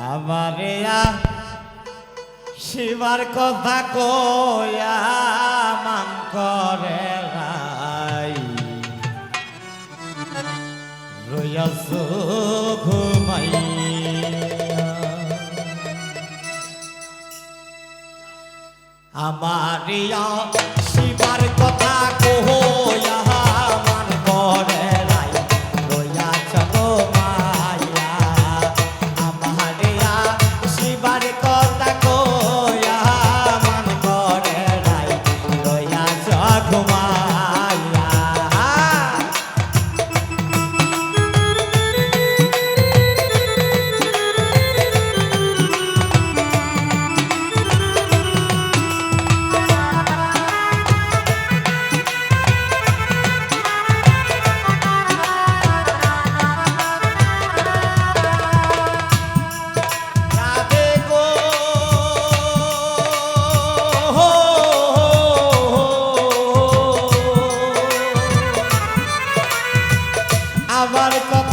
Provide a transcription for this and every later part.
আমার শিবার কথা কয়া মান করে ঘুমাই আমার Everybody talk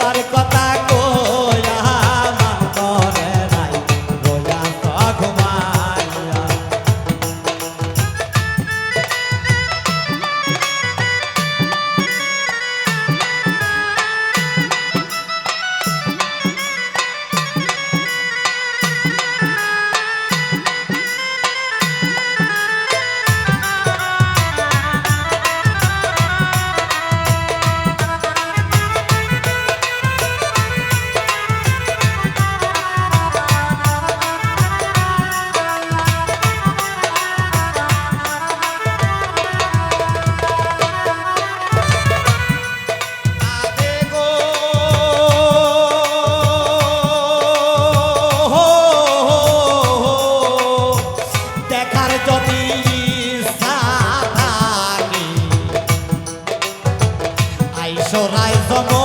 everybody সরাই জগ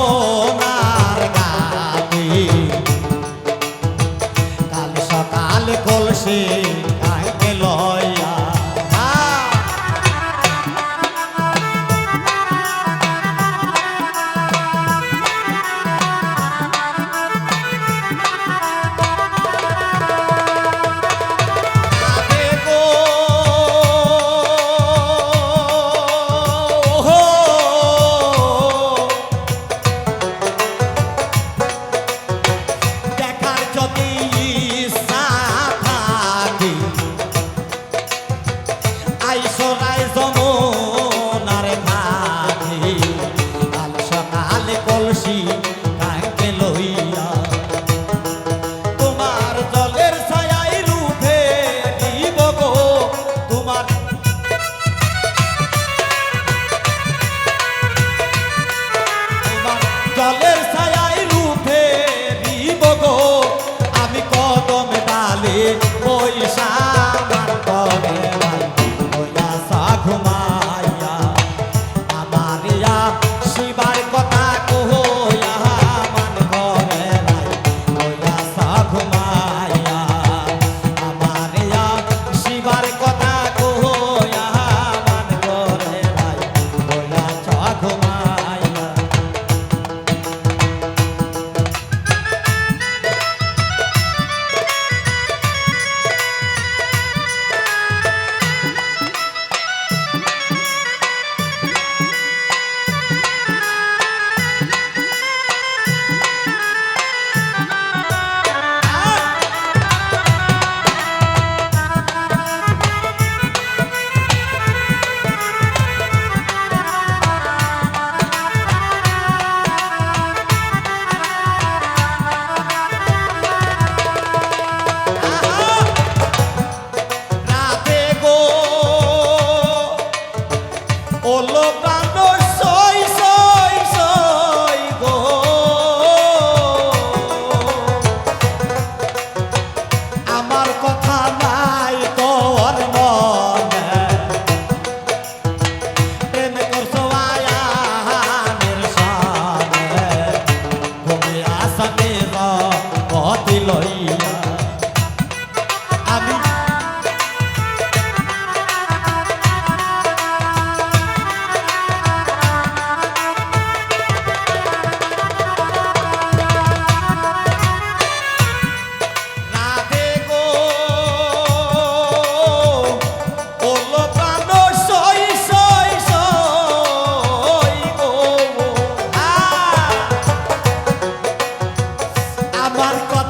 barco